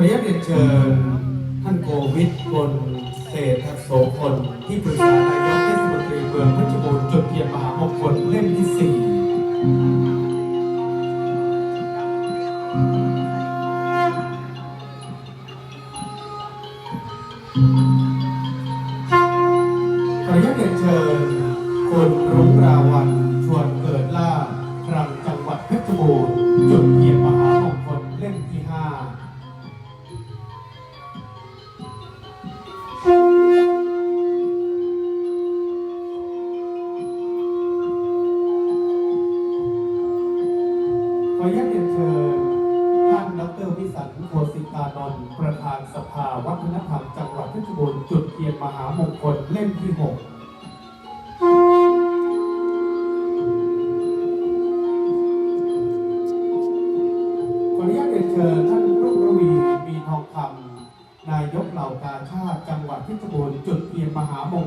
ออนุญาตเรียนเชิญท่านโกวิดบนเศรษฐโสพลที่ปรึกษานายกเทศมนตรีเมืองเพชรบูรณ์จุดเทียนมหามงคลเล่มที่สี่ หามง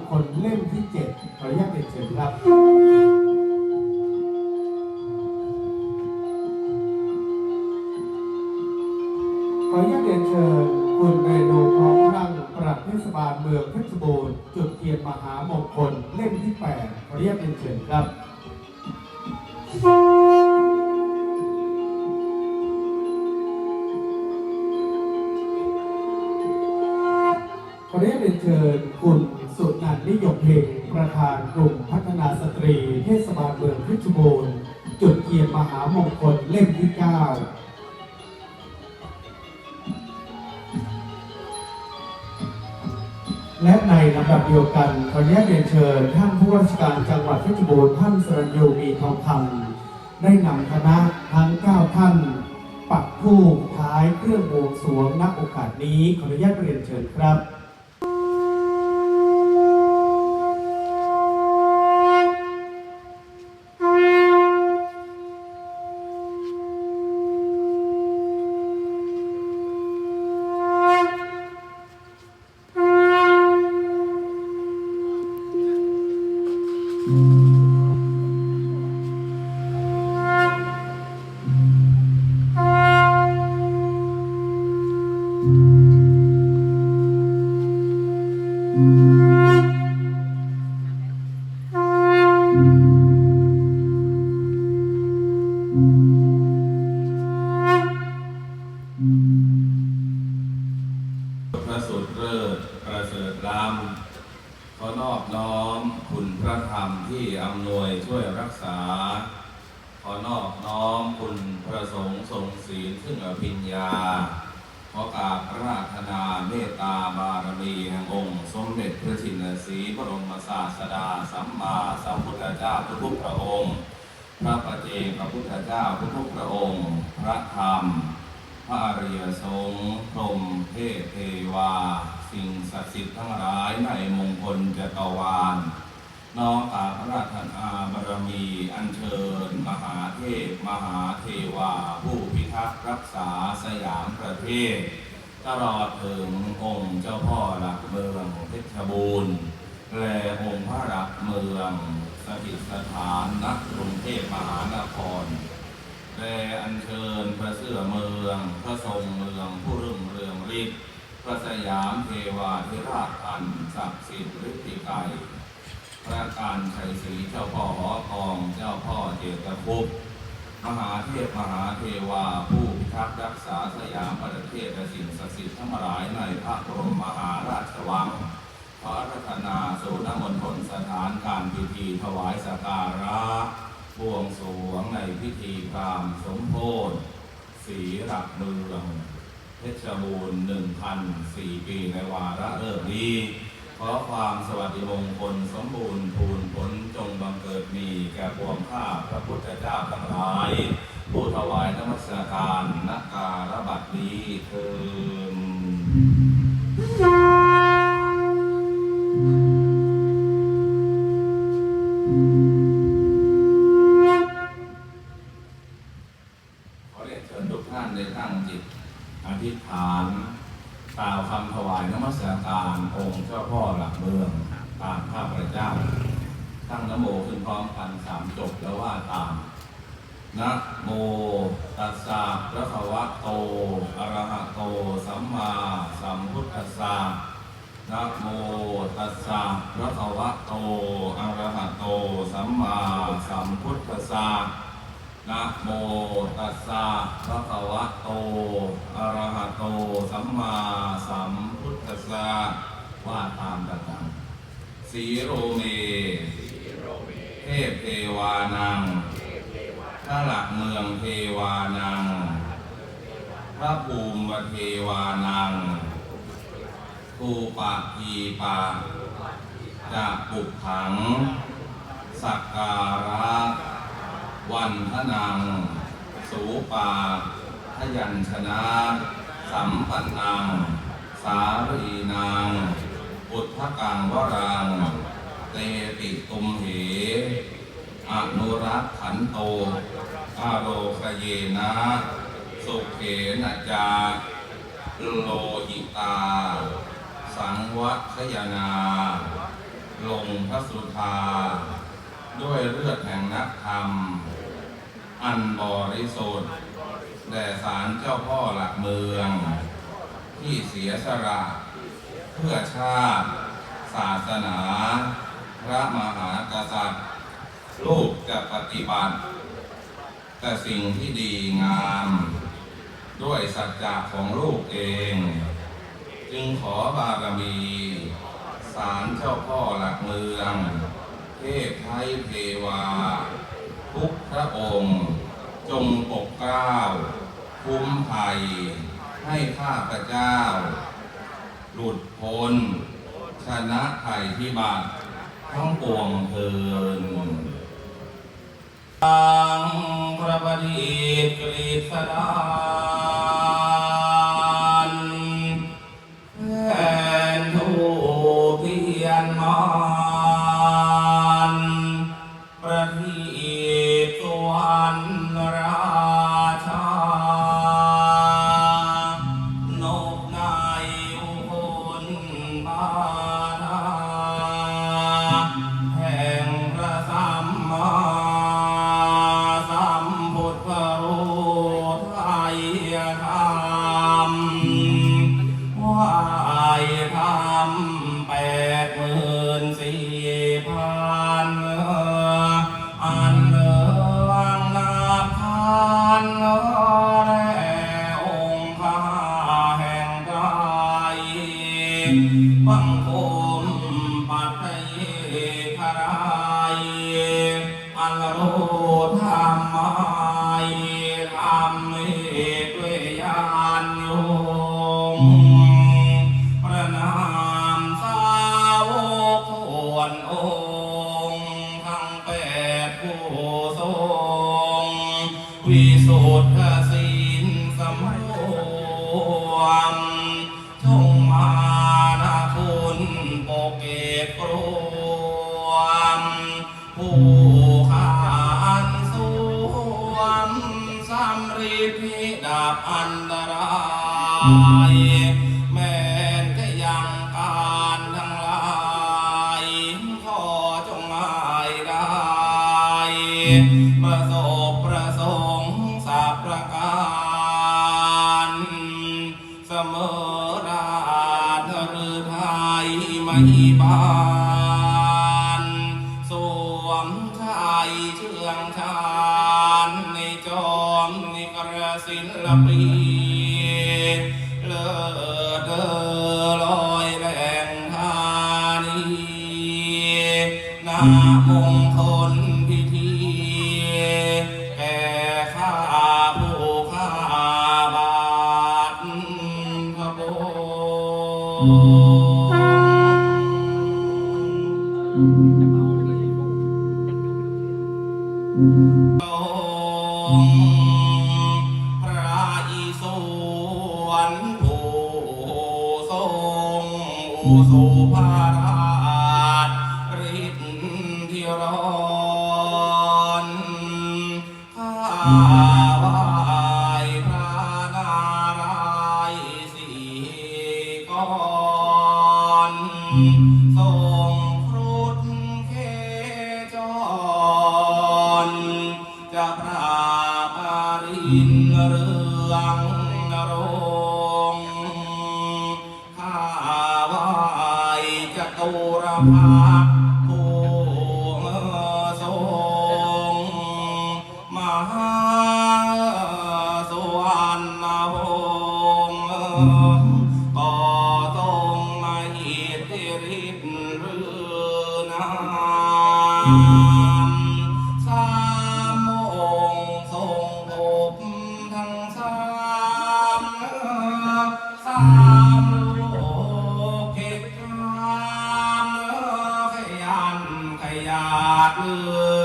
และในลำดับเดียวกันขออนุญาตเรียนเชิญ ท่านผู้ว่าราชการจังหวัดเพชรบูรณ์ท่านสรญยูมีทองคำได้นำคณะทั้ง 9 ท่าน ปักธูปท้ายเครื่องบวงสรวงณโอกาสนี้ขออนุญาตเรียนเชิญครับ กรวาล น้อมกาพระราชนาบารมี อัญเชิญ มหาเทพ มหาเทวา ผู้พิทักษ์รักษาสยามประเทศ ตลอดถึงองค์เจ้าพ่อหลักเมืองเพชรบูรณ์และองค์พระหลักเมืองสถิตสถานนักกรุงเทพมหานครและอัญเชิญพระเสื้อเมือง พระทรงเมืองผู้รุ่งเรืองฤทธิ์ พระสยามเทวาธิราชอันศักดิ์สิทธิ์ฤทธิไกรพระการชัยศรีเจ้าพ่อหอทองเจ้าพ่อเจตคุปมหาเทพมหาเทวาผู้พิทักษ์รักษาสยามประเทศและสิ่งศักดิ์สิทธิ์ทั้งหลายในพระบรมมหาราชวังขอรัตนาสูนมณฑลสถานการพิธีถวายสักการะบวงสรวงในพิธีกรรมสมโพธิสีหลักเมือง เพชรบูรณ์หนึ่งพันสี่ปีในวาระเริ่มนี้ ขอความสวัสดิมงคลสมบูรณ์ภูนผลจงบังเกิดมีแก่พวงข้าพระพุทธเจ้าทั้งหลาย ผู้ถวายนมัสการนักการบัดนี้เธอ ว่าตามดังๆสีโรเม เทพเทวานังพระหลักเมืองเทวานัง พระภูมิเทวานังภูปะทีปะจะปุกขัง สักการะ วันทนัง สูปาทยัญชนะ สัมปันนัง สารีนางพุทธกังวรัง เตติตุมเหอนุรักขันโตอาโรคเยนะสุเขนะจาโลหิตา สังวัคยนา ลงพระสุธา ด้วยเลือดแห่งนักธรรม อันบริสุทธิ์แด่สารเจ้าพ่อหลักเมือง ที่เสียสละเพื่อชาติ ศาสนา พระมหากษัตริย์ ลูกจะปฏิบัติ แต่สิ่งที่ดีงาม ด้วยสัจจะของลูกเอง จึงขอบารมีสารเจ้าพ่อหลักเมือง เทพไทยเทวา ทุกพระองค์ จงปกเกล้า คุ้มภัย ให้ข้าพระเจ้า หลุดพ้น ชนะภัยพิบัติทั้งปวงเทินตังพระบดีกรีสดา มานสวมชายเชื่องชานในจอมนิกรศิลปีเลิศเดอลอยแรงธานีนา ญาติ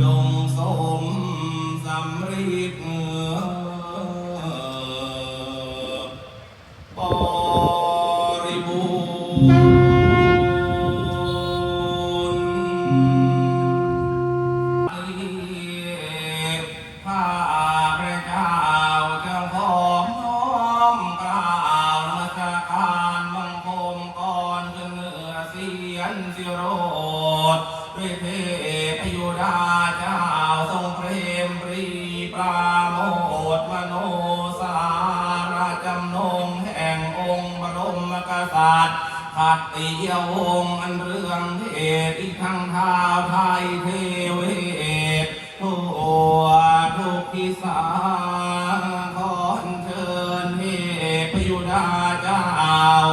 จงสมสำริดาว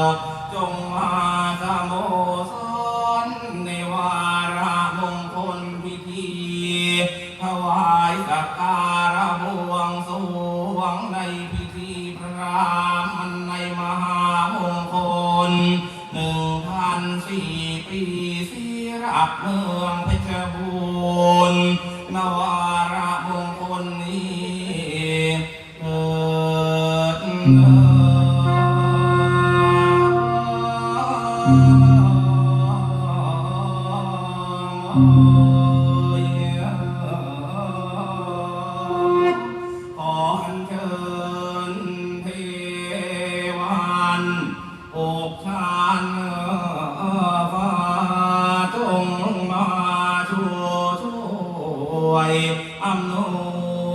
วยอำน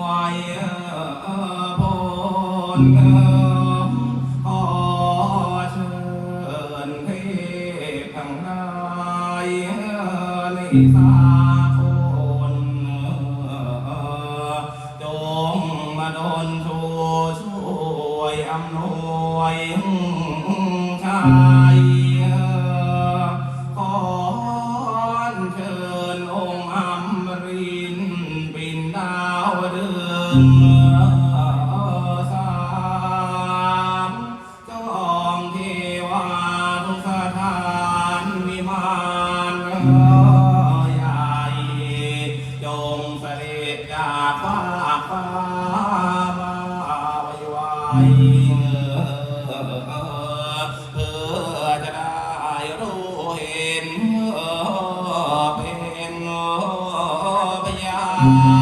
วยพรขอเชิเทพทั้งหลายสา mm -hmm.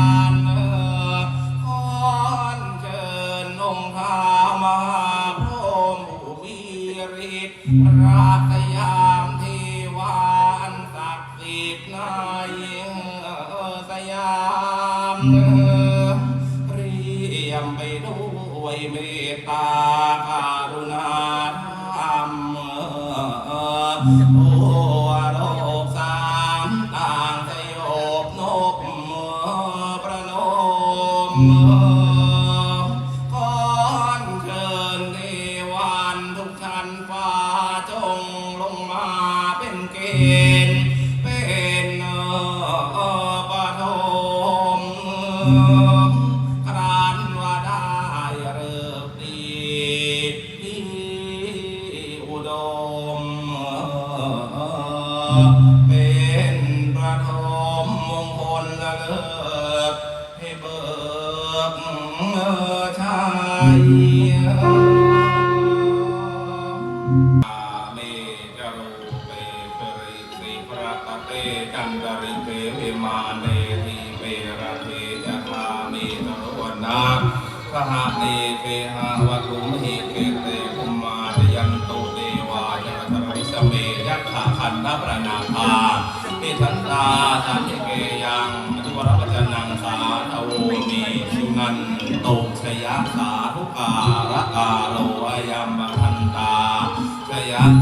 love.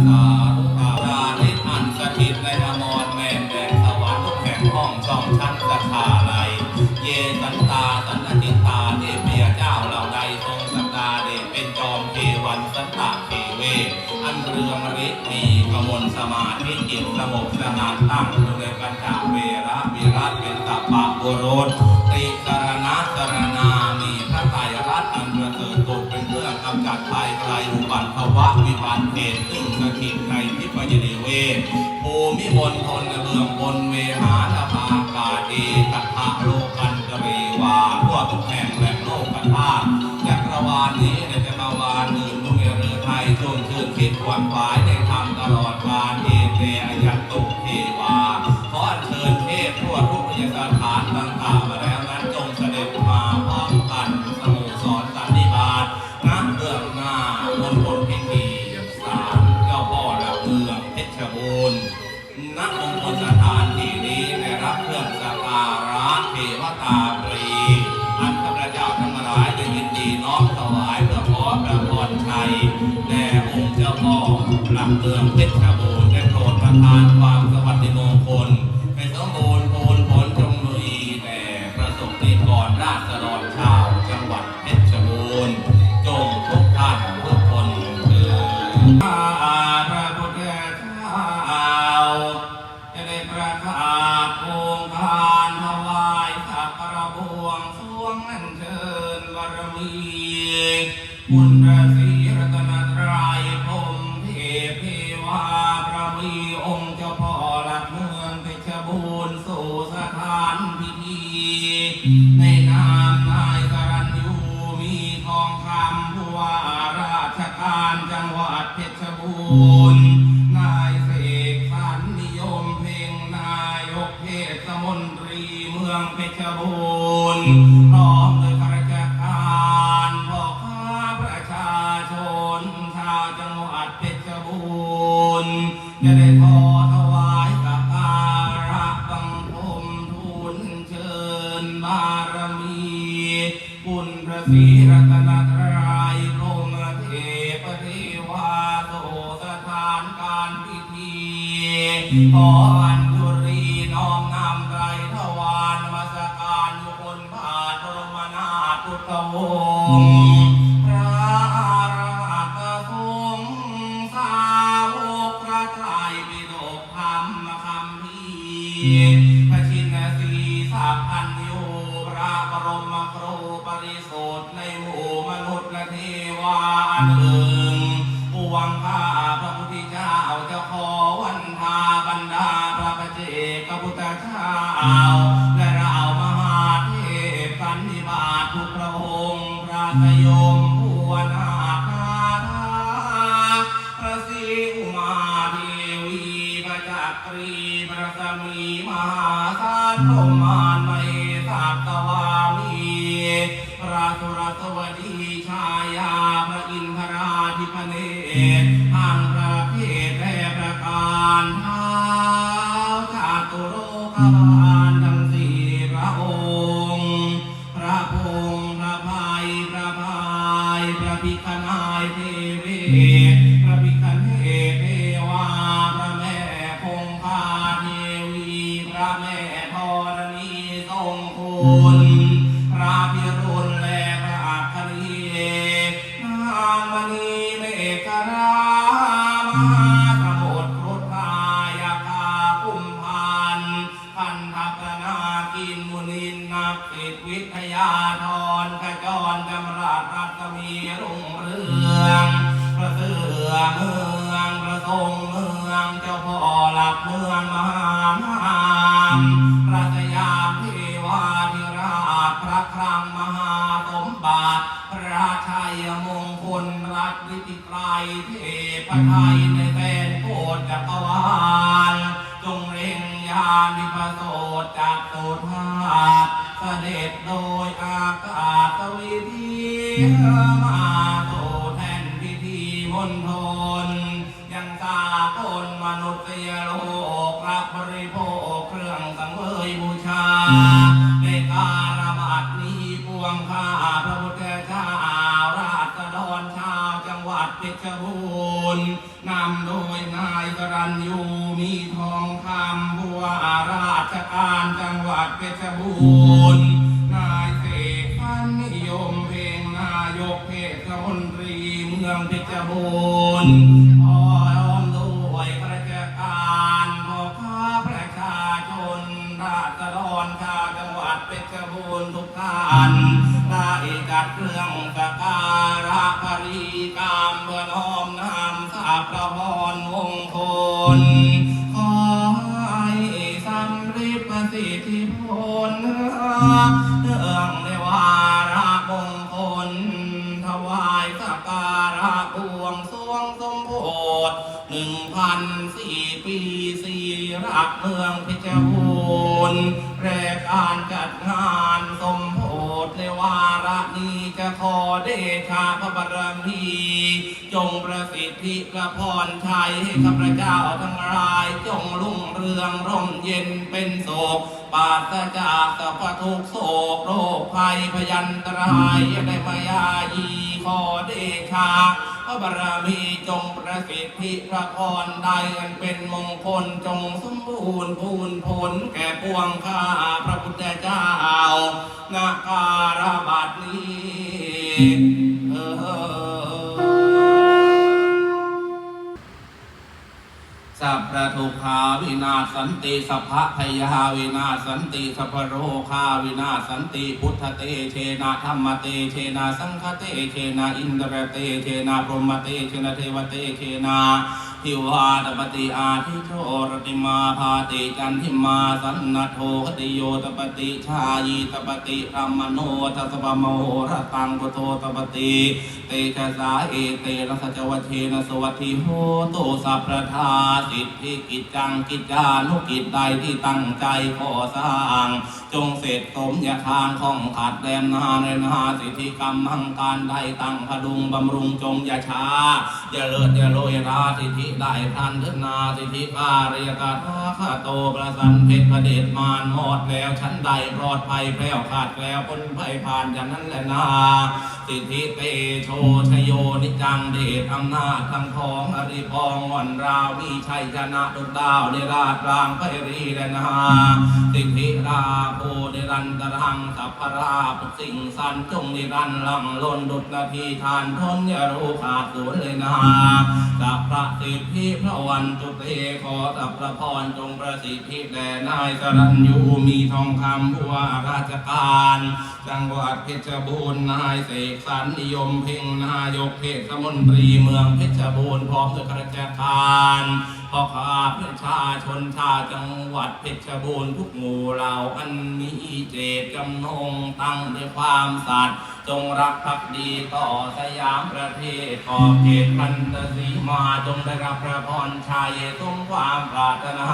สาธุภาราลิทันสถิตในอมรแม่แม่สวรรค์ทุกแห่งห้องช่องชั้นสถาในเยสันตาสันติตาเดเมีเจ้าเหล่าใดทรงสักดาเดเป็นจอมเทวันสันตะเว อันเรืองฤทธิ์มีกมลสมาธิจิตสงบสงานตั้งอยู่ในจาเวระรัตเป็นตัปปะโรส ภูมิพนพลเมืองบนเวหา พุทโธ Mm-hmm. ราชายมงคลรัฐวิติกรเทพไทยในแดนโคตรจักรวาลจงเร่งยานิประโสดจากโสธาเสด็จโดยอากาศวิธีมาโตแทนพิธีมนทนยังตาคนมนุษยโลกรับบริโภคเครื่องสังเวยบูชาในกา บูรณ์นำโดยนายกรัญยูมีทองคำผู้ว่าราชการจังหวัดเพชรบูรณ์นายเสกพันนิยมเพลงนายกเทศมนตรีเมืองเพชรบูรณ์พร้อมด้วยข้าราชการพอค้าประชาชนราษฎรชาวจังหวัดเพชรบูรณ์ทุกท่าน ข้าพเจ้าทั้งหลายจงรุ่งเรืองร่มเย็นเป็นโศกปราศจากสัพทุกโศกโรคภัยพยันตรายย่าได้มายายีขอเดชาพระบารมีจงประสิทธิพระพรใดอันเป็นมงคลจงสมบูรณ์พูนผลแก่ปวงข้าพระพุทธเจ้านาการบัดนี้เออ สัพพะทุกขาวินาสันติสัพพะพยาวินาสันติสัพพโรคาวินาสันติพุทธเตเชนะธรรมเตเชนะสังฆเตเชนะอินทรเตเชนะพรหมเตเชนะเทวเตเชนะทิวาตปฏิอาทิโชรติมาภาติจันทิมาสันนโทคติโยตปฏิชายีตปฏิธรรมโนทัสสะโมรตังพุโธตปฏิเตชะสาเอเตระสัจวัชเชนะสวัสทิโหตุสัพพทาสิทธิกิจจังกิจจานุกิจใดที่ตั้งใจก่อสร้าง จงเสร็จสมยาทางของขาดแดนนาในนาสิทธิกรรมหังการใดตั้งพดุงบำรุงจงอย่าช้าอย่าเลิศอย่าโรยราสิทธิได้ทันเถิดนาสิทธิการยกาธาข้าโตประสันเพชรประเดชมารหมดแล้วชั้นใดปลอดภัยแคล้วขาดแล้วพ้นภัยผ่านอย่างนั้นแหละนา สิทธิเตโชชโยนิจังเดชอำนาจทั้งของอริพองวันราวีชัยชนะดุจดาวในราชรางไพรีและนาสิทธิราโพนิรันตรังสัพพราปสิ่งสันจงนิรันลังล้นดุจนาทีทานทนยารู้ขาดสูญเลยนาสัพพระสิทธิพระวันตุเตขอสัพพระพรจงประสิทธิแด่นายสรัญยูมีทองคำผู้ว่าราชการ จังหวัดเพชรบูรณ์นายเสกสรรนิยมเพ่งนายกเทศมนตรีเมืองเพชรบูรณ์พร้อมด้วยข้าราชการพ่อข้าประชาชนชาจังหวัดเพชรบูรณ์ทุกหมู่เหล่าอันมีเจตจำนงตั้งด้วยความสัตย์จงรักภักดีต่อสยามประเทศขอบเขตพันธสีมาจงได้รับพระพรชัยสมความปรารถนา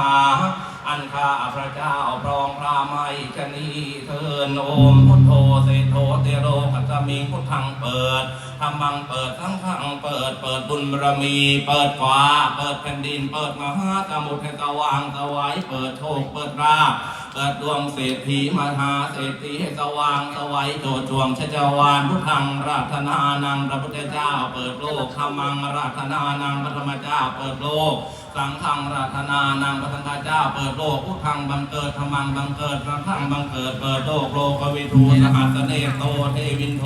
อันข้าพระเจ้าพรองพระไม่ชนีเทินโอมพุทโธเสโทเตโรกัจมิงพุทธังเปิดธรรมังเปิดทั้งขังเปิด เปิดบุญบารมี เปิดฟ้า เปิดแผ่นดิน เปิดมหาสมุทรสว่างสวัยเปิดโชคเปิดราบเปิดดวงเศรษฐีมหาเศรษฐีให้สว่างสวัยโจดจวงชัชวานพุทธังราธนานังพระพุทธเจ้า เปิดโลกธรรมังราธนานังพระธรรมเจ้าเปิดโลก สังฆังราธนานังพระสังฆเจ้าเปิดโลกพุทธังบังเกิดธรรมังบังเกิดสังฆังบังเกิดเปิดโลกโลกวิทูสหัสเนโตเทวินโท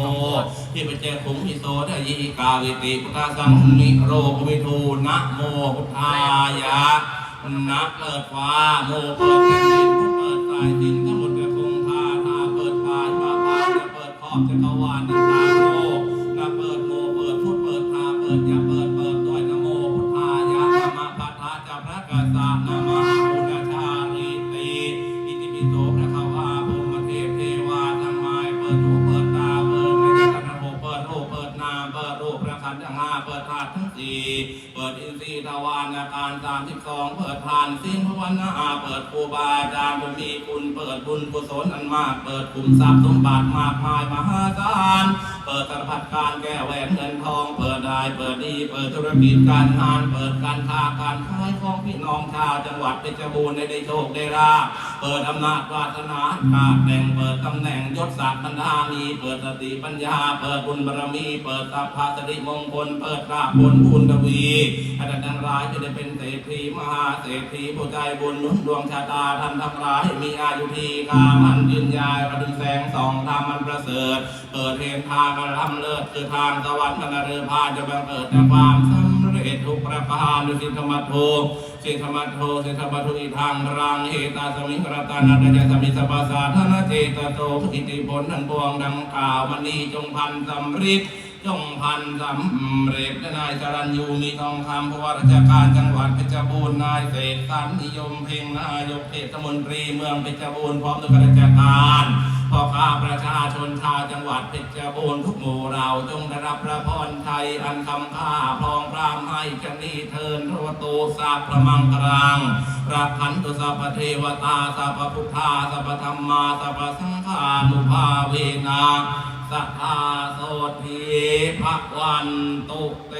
ที่เป็นเจขุงหิโสทยิกาวิติพุทธสังมิโรกวิทูนะโมพุทธายะนะเปิดฟ้าโมเปิดแผ่นดินเปิดสายดินทั้งหมดจะคงคาทาเปิดฟ้าฟ้าฟ้าจะเปิดขอบจักรวาลนิท ตวารอาการสามสิบสองเปิดทานสิ้นภาวนาเปิดครูบาอาจารย์ผู้มีคุณเปิดบุญกุศลอันมาก เปิดขุมทรัพย์สมบัติมากมายมหาศาลเปิดสารพัดการแก้แหวนเงินทอง เปิดได้เปิดดี เปิดธุรกิจการงาน เปิดการค้าการขายของพี่น้องชาวจังหวัดเพชรบูรณ์ได้โชคได้ลาภเปิดอำนาจวาสนากาแต่งเปิดตำแหน่งยศศักดิ์บรรดามีเปิดสติปัญญา เปิดบุญบารมี เปิดสัพพะสริมงคล เปิดราบผลบุญทวีให้ท่านทั้งหลายจะได้เป็นเศรษฐีมหาเศรษฐีผู้ใจบุญหนุนดวงชะตาท่านทั้งหลายมีอายุทีกามันยืนยายประดุจแสงสองธรรมมันประเสริฐ เปิดเทนทางกระทำเลิศคือทางสวรรค์มันเรือพาจะบังเกิดแต่ความสำ ทุกประการดุสิธรรมโทสิธรรมโทสิธรรมโทอีทางรังเอตาสมิงกรตานาดยสมิสปาสาธนาเจตโตอิติผลทั้งปวงดังกล่าวมันนี้จงพันสำริดจงพันสำเร็จนายจรัญยูมีทองคำผู้ว่าราชการจังหวัดเพชรบูรณ์นายเศรษฐสันนิยมเพ่งนายกเทศมนตรีเมืองเพชรบูรณ์พร้อมด้วยข้าราชการพ่อข้าประชาชนชาวจังหวัดเพชรบูรณ์ทุกหมู่เราจงได้รับพระพรชัยอันคำค่า พรองพรามให้ชนีเทินพระตูสัพพระมังกรังรักขันตุสัพเทวตาสัพพุทธาสัพพธรรมาสัพพสังฆานุภาเวนะสัทธาโสทีภะวันตุเต